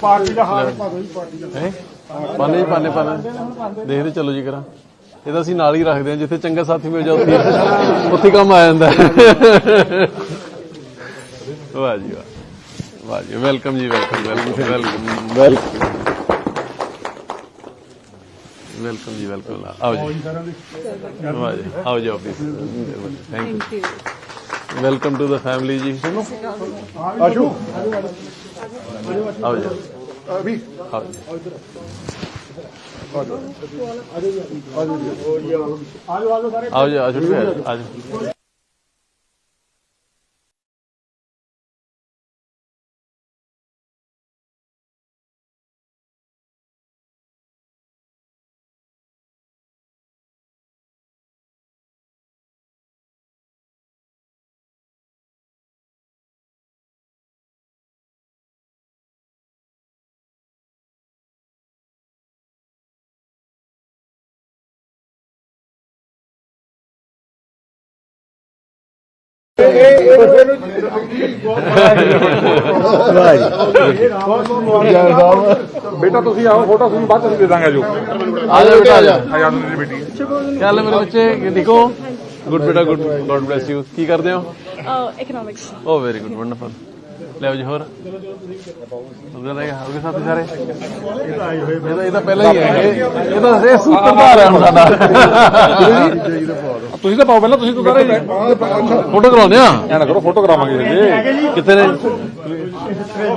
Party ਦਾ ਹਾਲ ਪਾ ਦੋ ਜੀ ਪਾਰਟੀ ਦਾ। ਹੈ? ਪਾਣੇ ਪਾਣੇ ਪਾਣੇ ਦੇਖਦੇ ਚਲੋ ਜੀ ਕਰਾਂ। ਇਹ ਤਾਂ ਅਸੀਂ ਨਾਲ ਹੀ ਰੱਖਦੇ ਹਾਂ ਜਿੱਥੇ ਚੰਗਾ ਸਾਥੀ ਮਿਲ ਜਾ ਉੱਥੇ ਉੱਥੇ ਕੰਮ ਆ ਜਾਂਦਾ। ਵਾਹ ਜੀ ਵਾਹ। ਵਾਹ ਜੀ ਵੈਲਕਮ ਜੀ welcome welcome welcome welcome welcome ਜੀ ਵੈਲਕਮ ਆਓ ਜੀ। ਵਾਹ ਜੀ ਆਓ ਜੀ office thank you welcome to the family ਜੀ। ਆਸ਼ੂ ਆਓ ਜੀ ਅਭੀ ਆਓ ਜੀ ਆਜੋ ਆਜੋ ਸਾਰੇ ਆਓ ਜੀ ਆ ਜਾਓ ਆ ਜਾਓ ਬੇਟਾ ਤੁਸੀਂ ਆਓ ਫੋਟੋ ਤੁਹਾਨੂੰ ਬਾਅਦ ਚ ਦੇ ਦਾਂਗੇ ਜੋ। ਆ ਜਾ ਬੇਟਾ ਆ ਜਾ ਆਜ਼ਾਦ ਦੀ ਬੇਟੀ। ਕੀ ਹਾਲ ਹੈ ਮੇਰੇ ਬੱਚੇ? ਦੇਖੋ। ਗੁੱਡ ਬੇਟਾ ਗੁੱਡ ਗੋਡ ਬlesਸ ਯੂ ਕੀ ਕਰਦੇ ਹੋ? economics. Oh very good wonderful ਲੈ ਜੀ ਹੋਰ। ਉਹਦੇ ਨਾਲ ਹੋ ਗਏ ਸਾਥੀ ਸਾਰੇ? ਇਹ ਤਾਂ ਇਹ ਤਾਂ ਪਹਿਲਾਂ ਹੀ ਹੈ ਇਹ ਇਹ ਤਾਂ ਇਹ ਸੂਤਰਧਾਰ ਹੈ ਹੁਣ ਸਾਡਾ। ਤੁਸੀਂ ਤਾਂ ਪਾਓ ਪਹਿਲਾਂ ਤੁਸੀਂ ਤਾਂ ਸਾਰੇ ਫੋਟੋ ਕਰਾਉਂਦੇ ਆ। ਐਂ ਨਾ ਕਰੋ ਫੋਟੋ ਕਰਾਵਾਂਗੇ ਜੀ ਕਿੱਥੇ ਨੇ?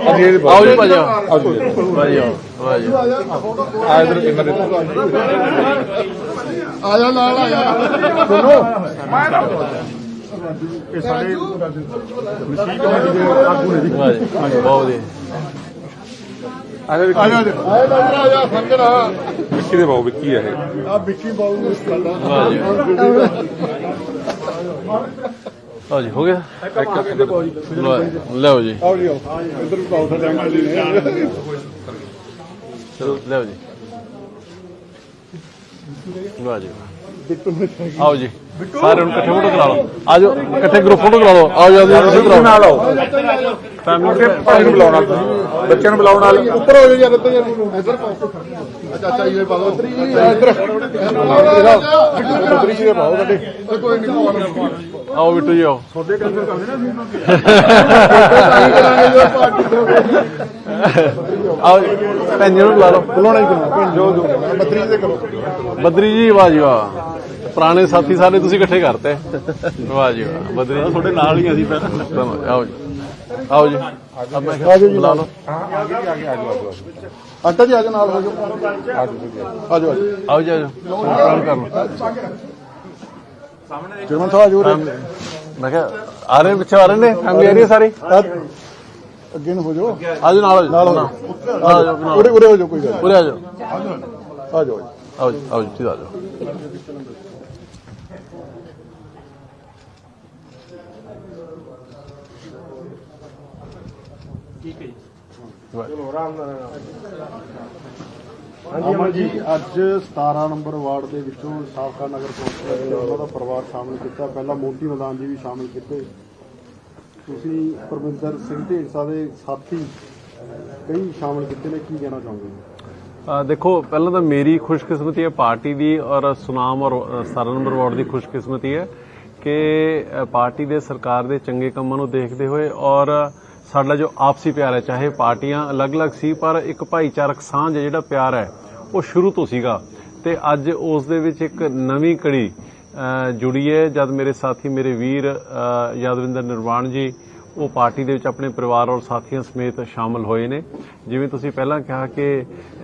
ਆਓ ਜੀ ਭਾਜੀ ਆਓ। ਭਾਜੀ ਆਓ। ਭਾਜੀ ਆ ਇਧਰ ਦੇ ਆ ਜਾ ਨਾਲ ਆ ਜਾ ਸੁਣੋ। ਇਹ ਸਾਡੇ ਮਸੀਹ ਕਮੇਟੀ ਦੇ ਆਗੂ ਨੇ ਜੀ ਭਾਜੀ ਬਹੁਤ ਵਧੀਆ ਆ ਜਾ ਆ ਜਾ ਆ ਜਾ ਆ ਵਿੱਕੀ ਦੇ ਬਾਉ ਵਿੱਕੀ ਹੈ ਇਹ ਆ ਵਿੱਕੀ ਬਾਉ ਸਾਡਾ ਭਾਜੀ ਭਾਜੀ ਹੋ ਗਿਆ ਲਓ ਜੀ ਆਓ ਜੀ ਇਧਰ ਵੀ ਬਾਉ ਸਾਡੇ ਚਲੋ ਲਓ ਜੀ ਵਾਹ ਜੀ ਆਓ ਜੀ। ਸਾਰੇ ਨੂੰ ਇਕੱਠੇ ਫੋਟੋ ਕਰਾ ਲਓ। ਆਜੋ ਇਕੱਠੇ ਗਰੁੱਪ ਫੋਟੋ ਕਰਾ ਲਓ। ਆਓ ਜੀ ਤੁਸੀਂ ਕਰਾਓ। ਨਾਲ ਆਓ। ਫੈਮਿਲੀ ਤੇ ਭਾਈ ਨੂੰ ਬੁਲਾਉਣਾ ਤੁਸੀਂ। ਬੱਚਿਆਂ ਨੂੰ ਬੁਲਾਉਣ ਨਾਲ। ਉੱਪਰ ਹੋ ਜਾਓ ਯਾਰ ਇੱਧਰ ਯਾਰ ਇੱਧਰ ਅੱਛਾ ਅੱਛਾ ਇਹ ਪਾ ਦੋ ਇੱਧਰ ਉੱਤਰੀ ਜੀ ਦੇ ਪਾਓ ਕੱਢੇ ਕੋਈ ਨਹੀਂ ਆਓ ਬਿੱਟੂ ਜੀ ਆਓ। ਤੁਹਾਡੇ ਕੰਦਰ ਕਰਦੇ ਨਾ ਆਓ ਭੈਣ ਜੀ ਨੂੰ ਬੁਲਾ ਲਓ। ਬੁਲਾਉਣਾ ਹੀ ਕਰੋ ਜੋ ਜੋ ਬੱਤਰੀ ਦੇ ਕਰੋ ਬਦਰੀ ਜੀ ਵਾਹ ਜੀ ਵਾਹ। ਪੁਰਾਣੇ ਸਾਥੀ ਸਾਰੇ ਤੁਸੀਂ ਇਕੱਠੇ ਕਰਤੇ। ਵਾਹ ਜੀ ਵਾਹ ਬਦਰੀ ਜੀ। ਤੁਹਾਡੇ ਨਾਲ ਹੀ ਅਸੀਂ ਪਹਿਲਾਂ ਆਓ ਜੀ। ਆਓ ਜੀ। ਮੈਂ ਕਿਹਾ ਬੁਲਾ ਲਓ ਅੰਕਲ ਜੀ ਆ ਜਾਓ ਨਾਲ ਹੋ ਜਾਓ। ਆ ਜਾਓ ਆਓ ਜੀ ਆਓ ਜੀ ਪ੍ਰਣਾਮ ਕਰ ਲਓ। ਜਰਮਨ ਸਾਹਿਬ ਆ ਜਾਓ ਮੈਂ ਕਿਹਾ ਆ ਰਹੇ ਪਿੱਛੇ ਆ ਰਹੇ ਨੇ? ਫੈਮਿਲੀ ਆ ਰਹੀ ਹੈ ਸਾਰੀ? ਅੱਗੇ ਨੂੰ ਹੋ ਜਾਓ। ਆਜੋ ਨਾਲ ਨਾਲ ਹੋ ਜਾਓ। ਆ ਜਾਓ ਉਰੇ ਉਰੇ ਹੋ ਜਾਓ ਕੋਈ ਗੱਲ ਉਰੇ ਆ ਜਾਓ। ਆ ਜਾਓ। ਆਓ ਜੀ ਆਓ ਜੀ ਆ ਜਾਓ। ਅਮਨ ਜੀ। ਅੱਜ 17 ਨੰਬਰ ਵਾਰਡ ਦੇ ਵਿੱਚੋਂ ਸਾਬਕਾ ਨਗਰ ਕੌਂਸਲਰ ਨੇ ਉਹਨਾਂ ਦਾ ਪਰਿਵਾਰ ਸ਼ਾਮਿਲ ਕੀਤਾ। ਪਹਿਲਾਂ ਮੋਤੀ ਮੈਦਾਨ ਜੀ ਵੀ ਸ਼ਾਮਿਲ ਕੀਤੇ। ਤੁਸੀਂ ਪਰਮਿੰਦਰ ਸਿੰਘ ਢੇਂਸਾ ਦੇ ਸਾਥੀ ਕਈ ਸ਼ਾਮਿਲ ਕੀਤੇ ਨੇ ਕੀ ਕਹਿਣਾ ਚਾਹੋਗੇ? ਅ, ਦੇਖੋ ਪਹਿਲਾਂ ਤਾਂ ਮੇਰੀ ਖੁਸ਼ਕਿਸਮਤੀ ਹੈ ਪਾਰਟੀ ਦੀ ਔਰ ਸੁਨਾਮ ਔਰ ਅ, 17 ਨੰਬਰ ਵਾਰਡ ਦੀ ਖੁਸ਼ਕਿਸਮਤੀ ਹੈ ਕਿ ਪਾਰਟੀ ਦੇ ਸਰਕਾਰ ਦੇ ਚੰਗੇ ਕੰਮਾਂ ਨੂੰ ਦੇਖਦੇ ਹੋਏ ਔਰ ਸਾਡਾ ਜੋ ਆਪਸੀ ਪਿਆਰ ਹੈ ਚਾਹੇ ਪਾਰਟੀਆਂ ਅਲੱਗ-ਅਲੱਗ ਸੀ ਪਰ ਇੱਕ ਭਾਈਚਾਰਕ ਸਾਂਝ ਜਿਹੜਾ ਪਿਆਰ ਹੈ ਉਹ ਸ਼ੁਰੂ ਤੋਂ ਸੀਗਾ। ਤੇ ਅੱਜ ਉਸ ਦੇ ਵਿੱਚ ਇੱਕ ਨਵੀਂ ਕੜੀ ਜੁੜੀ ਹੈ। ਜਦ ਮੇਰੇ ਸਾਥੀ ਮੇਰੇ ਵੀਰ ਯਾਦਵਿੰਦਰ ਨਿਰਵਾਣ ਜੀ ਉਹ ਪਾਰਟੀ ਦੇ ਵਿੱਚ ਆਪਣੇ ਪਰਿਵਾਰ ਔਰ ਸਾਥੀਆਂ ਸਮੇਤ ਸ਼ਾਮਲ ਹੋਏ ਨੇ। ਜਿਵੇਂ ਤੁਸੀਂ ਪਹਿਲਾਂ ਕਿਹਾ ਕਿ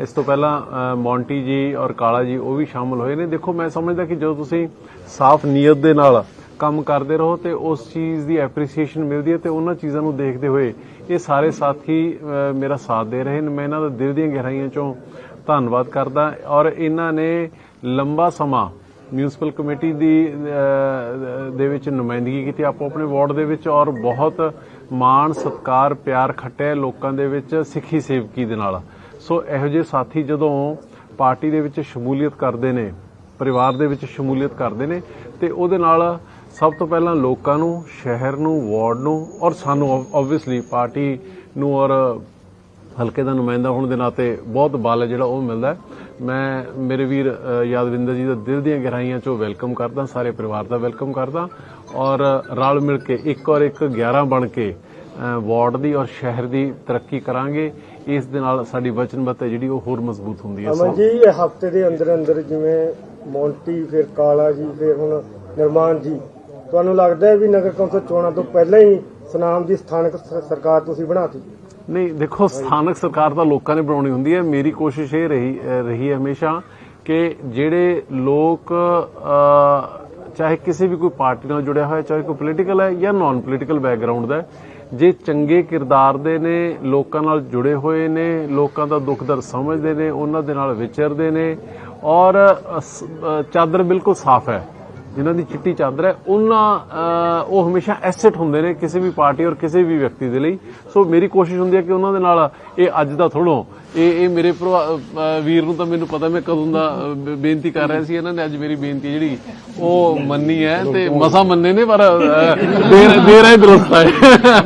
ਇਸ ਤੋਂ ਪਹਿਲਾਂ ਅ, ਮੌਂਟੀ ਜੀ ਔਰ ਕਾਲਾ ਜੀ ਉਹ ਵੀ ਸ਼ਾਮਲ ਹੋਏ ਨੇ। ਦੇਖੋ ਮੈਂ ਸਮਝਦਾ ਕਿ ਜਦੋਂ ਤੁਸੀਂ ਸਾਫ਼ ਨੀਅਤ ਦੇ ਨਾਲ ਕੰਮ ਕਰਦੇ ਰਹੋ ਤੇ ਉਸ ਚੀਜ਼ ਦੀ ਐਪਰੀਸੀਏਸ਼ਨ ਮਿਲਦੀ ਹੈ ਤੇ ਉਹਨਾਂ ਚੀਜ਼ਾਂ ਨੂੰ ਦੇਖਦੇ ਹੋਏ ਇਹ ਸਾਰੇ ਸਾਥੀ ਮੇਰਾ ਸਾਥ ਦੇ ਰਹੇ ਨੇ। ਮੈਂ ਇਹਨਾਂ ਦਾ ਦਿਲ ਦੀਆਂ ਗਹਿਰਾਈਆਂ ਚੋਂ ਧੰਨਵਾਦ ਕਰਦਾ ਔਰ ਇਹਨਾਂ ਨੇ ਲੰਬਾ ਸਮਾਂ ਮਿਊਨਿਸਪਲ ਕਮੇਟੀ ਦੀ ਦੇ ਵਿੱਚ ਨੁਮਾਇੰਦਗੀ ਕੀਤੀ, ਆਪੋ ਆਪਣੇ ਵਾਰਡ ਦੇ ਵਿੱਚ ਔਰ ਬਹੁਤ ਮਾਣ, ਸਤਕਾਰ, ਪਿਆਰ ਖੱਟਿਆ ਲੋਕਾਂ ਦੇ ਵਿੱਚ ਸਿੱਖੀ ਸੇਵਕੀ ਦੇ ਨਾਲ। ਸੋ ਇਹੋ ਜਿਹੇ ਸਾਥੀ ਜਦੋਂ ਪਾਰਟੀ ਦੇ ਵਿੱਚ ਸ਼ਮੂਲੀਅਤ ਕਰਦੇ ਨੇ, ਪਰਿਵਾਰ ਦੇ ਵਿੱਚ ਸ਼ਮੂਲੀਅਤ ਕਰਦੇ ਨੇ ਤੇ ਉਹਦੇ ਨਾਲ ਸਭ ਤੋਂ ਪਹਿਲਾਂ ਲੋਕਾਂ ਨੂੰ ਸ਼ਹਿਰ ਨੂੰ ਵਾਰਡ ਨੂੰ ਔਰ ਸਾਨੂੰ ਆਬਵੀਅਸਲੀ ਪਾਰਟੀ ਨੂੰ ਔਰ ਹਲਕੇ ਦਾ ਨੁਮਾਇੰਦਾ ਹੋਣ ਦੇ ਨਾਤੇ ਬਹੁਤ ਬਲ ਹੈ ਜਿਹੜਾ ਉਹ ਮਿਲਦਾ ਹੈ। ਮੈਂ ਮੇਰੇ ਵੀਰ ਯਾਦਵਿੰਦਰ ਜੀ ਦਾ ਦਿਲ ਦੀਆਂ ਗਹਿਰਾਈਆਂ ਚੋਂ ਵੈਲਕਮ ਕਰਦਾ ਸਾਰੇ ਪਰਿਵਾਰ ਦਾ ਵੈਲਕਮ ਕਰਦਾ ਔਰ ਰਲ ਮਿਲ ਕੇ ਇੱਕ ਔਰ ਇੱਕ 11 ਬਣ ਕੇ ਵਾਰਡ ਦੀ ਔਰ ਸ਼ਹਿਰ ਦੀ ਤਰੱਕੀ ਕਰਾਂਗੇ ਇਸ ਦੇ ਨਾਲ ਸਾਡੀ ਵਚਨਬੱਧਤਾ ਜਿਹੜੀ ਉਹ ਹੋਰ ਮਜ਼ਬੂਤ ਹੁੰਦੀ ਹੈ ਅਮਨ ਜੀ ਇਹ ਹਫ਼ਤੇ ਦੇ ਅੰਦਰ ਅੰਦਰ ਜਿਵੇਂ ਮੌਂਟੀ ਫਿਰ ਕਾਲਾ ਜੀ ਫਿਰ ਹੁਣ ਨਿਰਮਾਨ ਜੀ ਤੁਹਾਨੂੰ ਲੱਗਦਾ ਹੈ ਵੀ ਨਗਰ ਕੌਂਸਲ ਚੋਣਾਂ ਤੋਂ ਪਹਿਲਾਂ ਹੀ ਸੁਨਾਮ ਦੀ ਸਥਾਨਕ ਸ- ਸਰਕਾਰ ਤੁਸੀਂ ਬਣਾਤੀ? ਨਹੀਂ ਦੇਖੋ ਸਥਾਨਕ ਸਰਕਾਰ ਤਾਂ ਲੋਕਾਂ ਨੇ ਬਣਾਉਣੀ ਹੁੰਦੀ ਹੈ। ਮੇਰੀ ਕੋਸ਼ਿਸ਼ ਇਹ ਰਹੀ ਅਹ ਰਹੀ ਹੈ ਹਮੇਸ਼ਾ ਕਿ ਜਿਹੜੇ ਲੋਕ ਅਹ, ਚਾਹੇ ਕਿਸੇ ਵੀ ਕੋਈ ਪਾਰਟੀ ਨਾਲ ਜੁੜਿਆ ਹੋਇਆ ਚਾਹੇ ਕੋਈ ਪੋਲੀਟੀਕਲ ਹੈ ਜਾਂ ਨਾਨ ਪੋਲੀਟੀਕਲ ਬੈਕਗ੍ਰਾਉਂਡ ਦਾ ਹੈ, ਜੇ ਚੰਗੇ ਕਿਰਦਾਰ ਦੇ ਨੇ ਲੋਕਾਂ ਨਾਲ ਜੁੜੇ ਹੋਏ ਨੇ ਲੋਕਾਂ ਦਾ ਦੁੱਖ ਦਰਦ ਸਮਝਦੇ ਨੇ ਉਹਨਾਂ ਦੇ ਨਾਲ ਵਿਚਰਦੇ ਨੇ ਔਰ ਅਹ, ਸ- ਅਹ, ਚਾਦਰ ਬਿਲਕੁਲ ਸਾਫ਼ ਹੈ। ਜਿਨ੍ਹਾਂ ਦੀ ਚਿੱਟੀ ਚਾਦਰ ਹੈ ਉਹਨਾਂ ਉਹ ਹਮੇਸ਼ਾ ਐਸੈਟ ਹੁੰਦੇ ਨੇ ਕਿਸੇ ਵੀ ਪਾਰਟੀ ਔਰ ਕਿਸੇ ਵੀ ਵਿਅਕਤੀ ਦੇ ਲਈ। ਸੋ ਮੇਰੀ ਕੋਸ਼ਿਸ਼ ਹੁੰਦੀ ਹੈ ਕਿ ਉਹਨਾਂ ਦੇ ਨਾਲ ਇਹ ਅੱਜ ਦਾ ਥੋੜੋ ਇਹ ਇਹ ਮੇਰੇ ਵੀਰ ਨੂੰ ਤਾਂ ਮੈਨੂੰ ਪਤਾ ਮੈਂ ਕਦੋਂ ਦਾ ਬੇਨਤੀ ਕਰ ਰਿਹਾ ਸੀ ਇਹਨਾਂ ਨੇ ਅੱਜ ਮੇਰੀ ਬੇਨਤੀ ਜਿਹੜੀ ਉਹ ਮੰਨੀ ਹੈ ਤੇ ਮਸਾ ਮੰਨੇ ਨੇ ਪਰ ਦੇਰ ਦੇਰ ਹੈ ਦਰਸਤ ਹੈ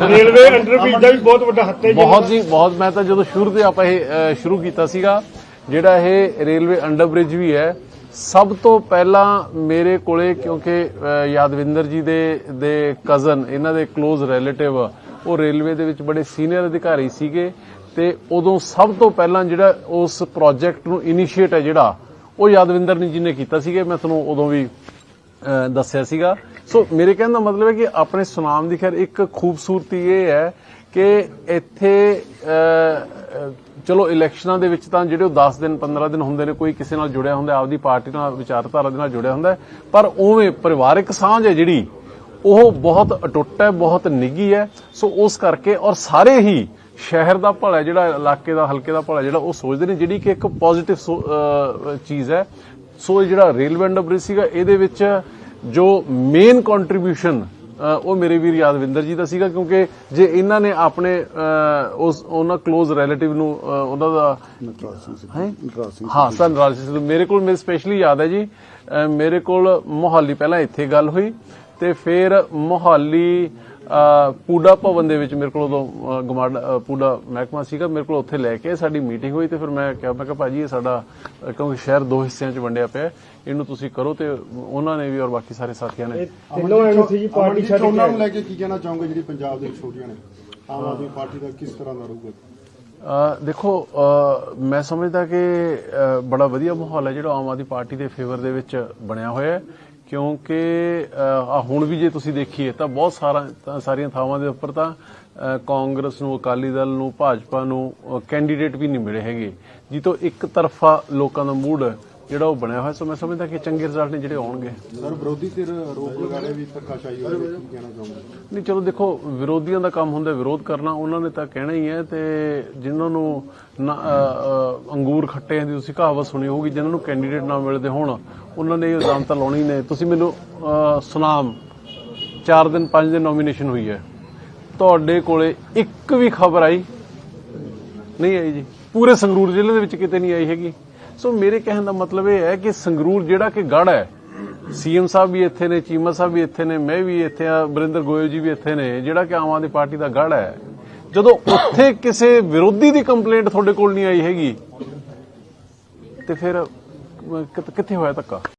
ਰੇਲਵੇ ਅੰਡਰਬ੍ਰਿਜ ਦਾ ਵੀ ਬਹੁਤ ਵੱਡਾ ਹੱਥ ਹੈ ਬਹੁਤ ਜੀ ਬਹੁਤ ਮੈਂ ਤਾਂ ਜਦੋਂ ਸ਼ੁਰੂ ਤੇ ਆਪਾਂ ਇਹ ਸ਼ੁਰੂ ਕੀਤਾ ਸੀਗਾ ਜਿਹੜਾ ਇਹ ਰੇਲਵੇ ਅੰਡਰਬ੍ਰਿਜ ਵੀ ਹੈ ਸਭ ਤੋਂ ਪਹਿਲਾਂ ਮੇਰੇ ਕੋਲੇ, ਕਿਉਂਕਿ ਯਾਦਵਿੰਦਰ ਜੀ ਦੇ ਦੇ ਕਜ਼ਨ ਇਹਨਾਂ ਦੇ ক্লোਜ਼ ਰਿਲੇਟਿਵ ਉਹ ਰੇਲਵੇ ਦੇ ਵਿੱਚ ਬੜੇ ਸੀਨੀਅਰ ਅਧਿਕਾਰੀ ਸੀਗੇ ਤੇ ਉਦੋਂ ਸਭ ਤੋਂ ਪਹਿਲਾਂ ਜਿਹੜਾ ਉਸ ਪ੍ਰੋਜੈਕਟ ਨੂੰ ਇਨੀਸ਼ੀਏਟ ਹੈ ਜਿਹੜਾ, ਉਹ ਯਾਦਵਿੰਦਰ ਜੀ ਨੇ ਕੀਤਾ ਸੀਗਾ। ਮੈਂ ਤੁਹਾਨੂੰ ਉਦੋਂ ਵੀ ਦੱਸਿਆ ਸੀਗਾ। ਸੋ ਮੇਰੇ ਕਹਿਣ ਦਾ ਮਤਲਬ ਹੈ ਕਿ ਆਪਣੇ ਸੁਨਾਮ ਦੀ ਖੈਰ ਇੱਕ ਖੂਬਸੂਰਤੀ ਇਹ ਹੈ ਕਿ ਇੱਥੇ ਚਲੋ ਇਲੈਕਸ਼ਨਾਂ ਦੇ ਵਿੱਚ ਤਾਂ ਜਿਹੜੇ ਉਹ 10 ਦਿਨ 15 ਦਿਨ ਹੁੰਦੇ ਨੇ, ਕੋਈ ਕਿਸੇ ਨਾਲ ਜੁੜਿਆ ਹੁੰਦਾ, ਆਪਦੀ ਪਾਰਟੀ ਨਾਲ, ਵਿਚਾਰਧਾਰਾ ਦੇ ਨਾਲ ਜੁੜਿਆ ਹੁੰਦਾ ਪਰ ਉਵੇਂ ਪਰਿਵਾਰਕ ਸਾਂਝ ਹੈ ਜਿਹੜੀ, ਉਹ ਬਹੁਤ ਅਟੁੱਟ ਹੈ, ਬਹੁਤ ਨਿੱਗੀ ਹੈ। ਸੋ ਉਸ ਕਰਕੇ ਔਰ ਸਾਰੇ ਹੀ ਸ਼ਹਿਰ ਦਾ ਭਲਾ ਜਿਹੜਾ ਇਲਾਕੇ ਦਾ, ਹਲਕੇ ਦਾ ਭਲਾ ਜਿਹੜਾ ਉਹ ਸੋਚਦੇ ਨੇ, ਜਿਹੜੀ ਕਿ ਇੱਕ ਪੋਜ਼ਿਟਿਵ ਚੀਜ਼ ਹੈ। ਸੋ ਜਿਹੜਾ ਰੇਲਵੇ ਅੰਡਰਬ੍ਰਿਜ ਸੀਗਾ, ਇਹਦੇ ਵਿੱਚ ਜੋ ਮੇਨ ਕੰਟਰੀਬਿਊਸ਼ਨ ਉਹ ਮੇਰੇ ਵੀਰ ਯਾਦਵਿੰਦਰ ਜੀ ਦਾ ਸੀਗਾ ਕਿਉਂਕਿ ਜੇ ਇਹਨਾਂ ਨੇ ਆਪਣੇ ਉਸ ਉਹਨਾਂ ক্লোਜ਼ ਰਿਲੇਟਿਵ ਨੂੰ ਉਹਨਾਂ ਦਾ ਹੈ? ਹਾਂ ਸਨ ਰਾਜ ਸਿੰਘ। ਮੇਰੇ ਕੋਲ ਮੇਰੇ ਸਪੈਸ਼ਲੀ ਯਾਦ ਹੈ ਜੀ ਮੇਰੇ ਕੋਲ ਮੋਹਾਲੀ ਪਹਿਲਾਂ ਇੱਥੇ ਗੱਲ ਹੋਈ ਤੇ ਫਿਰ ਮੋਹਾਲੀ ਪੂਡਾ ਭਵਨ ਦੇ ਵਿੱਚ ਮੇਰੇ ਕੋਲ ਉਦੋਂ ਗਮਾਡ ਪੂਡਾ ਮਹਿਕਮਾ ਸੀਗਾ ਮੇਰੇ ਕੋਲ ਉੱਥੇ ਲੈ ਕੇ ਸਾਡੀ ਮੀਟਿੰਗ ਹੋਈ ਤੇ ਫਿਰ ਮੈਂ ਕਿਹਾ ਮੈਂ ਕਿਹਾ ਭਾਜੀ ਇਹ ਸਾਡਾ ਕਿਉਂਕਿ ਸ਼ਹਿਰ ਦੋ ਹਿੱਸਿਆਂ 'ਚ ਵੰਡਿਆ ਪਿਆ ਇਹਨੂੰ ਤੁਸੀਂ ਕਰੋ ਤੇ ਉਹਨਾਂ ਨੇ ਵੀ ਔਰ ਬਾਕੀ ਸਾਰੇ ਸਾਥੀਆਂ ਨੇ ਇਹ ਤਿੰਨੋਂ ਐਮਸੀ ਜੀ ਪਾਰਟੀ ਛੱਡ ਉਹਨਾਂ ਨੂੰ ਕੇ ਲੈ ਕੇ ਕੀ ਕਹਿਣਾ ਚਾਹੋਗੇ ਜਿਹੜੀ ਪੰਜਾਬ ਦੇ ਵਿੱਚ ਛੋਟੀਆਂ ਨੇ? ਆਮ ਆਦਮੀ ਪਾਰਟੀ ਦਾ ਕਿਸ ਤਰ੍ਹਾਂ ਦਾ ਰਹੂਗਾ? ਅ, ਦੇਖੋ ਮੈਂ ਸਮਝਦਾ ਕਿ ਬੜਾ ਵਧੀਆ ਮਾਹੌਲ ਹੈ ਜਿਹੜਾ ਆਮ ਆਦਮੀ ਪਾਰਟੀ ਦੇ ਫੇਵਰ ਦੇ ਵਿੱਚ ਬਣਿਆ ਹੋਇਆ ਹੈ। ਕਿਉਂਕਿ ਅ, ਹੁਣ ਵੀ ਜੇ ਤੁਸੀਂ ਦੇਖੀਏ ਤਾਂ ਬਹੁਤ ਸਾਰਾ ਤਾਂ ਸਾਰੀਆਂ ਥਾਵਾਂ ਦੇ ਉੱਪਰ ਤਾਂ ਅ, ਕਾਂਗਰਸ ਨੂੰ ਅਕਾਲੀ ਦਲ ਨੂੰ ਭਾਜਪਾ ਨੂੰ ਕੈਂਡੀਡੇਟ ਵੀ ਨਹੀਂ ਮਿਲੇ ਹੈਗੇ। ਜਿੱਤੋਂ ਇੱਕ ਤਰਫਾ ਲੋਕਾਂ ਦਾ ਮੂਡ ਜਿਹੜਾ ਉਹ ਬਣਿਆ ਹੋਇਆ ਸੋ ਮੈਂ ਸਮਝਦਾ ਕਿ ਚੰਗੇ ਰਿਜ਼ਲਟ ਨੇ ਜਿਹੜੇ ਆਉਣਗੇ। ਸਰ ਵਿਰੋਧੀ ਧਿਰ ਆਰੋਪ ਲਗਾ ਰਹੇ ਵੀ ਧੱਕਾਸ਼ਾਹੀ ਹੋ ਰਹੀ ਹੈ ਕੀ ਕਹਿਣਾ ਚਾਹੋਗੇ? ਨਹੀਂ ਚਲੋ ਦੇਖੋ ਵਿਰੋਧੀਆਂ ਦਾ ਕੰਮ ਹੁੰਦਾ ਵਿਰੋਧ ਕਰਨਾ ਉਹਨਾਂ ਨੇ ਤਾਂ ਕਹਿਣਾ ਹੀ ਹੈ ਤੇ ਜਿਨ੍ਹਾਂ ਨੂੰ ਅੰਗੂਰ ਖੱਟੇ ਦੀ ਤੁਸੀਂ ਕਹਾਵਤ ਸੁਣੀ ਹੋਊਗੀ ਜਿਨ੍ਹਾਂ ਨੂੰ ਕੈਂਡੀਡੇਟ ਨਾ ਮਿਲਦੇ ਹੋਣ ਉਹਨਾਂ ਨੇ ਇਹ ਇਲਜ਼ਾਮ ਤਾਂ ਲਾਉਣੀ ਨੇ। ਤੁਸੀਂ ਮੈਨੂੰ ਸੁਨਾਮ 4 ਦਿਨ 5 ਦਿਨ ਨੋਮੀਨੇਸ਼ਨ ਹੋਈ ਹੈ। ਤੁਹਾਡੇ ਕੋਲੇ ਇੱਕ ਵੀ ਖਬਰ ਆਈ ਨਹੀਂ ਆਈ ਜੀ। ਪੂਰੇ ਸੰਗਰੂਰ ਜ਼ਿਲ੍ਹੇ ਦੇ ਵਿੱਚ ਕਿਤੇ ਨਹੀਂ ਆਈ ਹੈਗੀ। ਸੋ ਮੇਰੇ ਕਹਿਣ ਦਾ ਮਤਲਬ ਇਹ ਹੈ ਕਿ ਸੰਗਰੂਰ ਜਿਹੜਾ ਕਿ ਗੜ ਹੈ, ਸੀਐਮ ਸਾਹਿਬ ਵੀ ਇੱਥੇ ਨੇ, ਚੀਮਾ ਸਾਹਿਬ ਵੀ ਇੱਥੇ ਨੇ, ਮੈਂ ਵੀ ਇੱਥੇ ਆ ਬਰਿੰਦਰ ਗੋਇਲ ਜੀ ਵੀ ਇੱਥੇ ਨੇ, ਜਿਹੜਾ ਕਿ ਆਮ ਆਦਮੀ ਪਾਰਟੀ ਦਾ ਗੜ ਹੈ। ਜਦੋਂ ਉੱਥੇ ਕਿਸੇ ਵਿਰੋਧੀ ਦੀ ਕੰਪਲੇਂਟ ਤੁਹਾਡੇ ਕੋਲ ਨਹੀਂ ਆਈ ਹੈਗੀ, ਤੇ ਫਿਰ ਕਿੱਥੇ ਹੋਇਆ ਧੱਕਾ?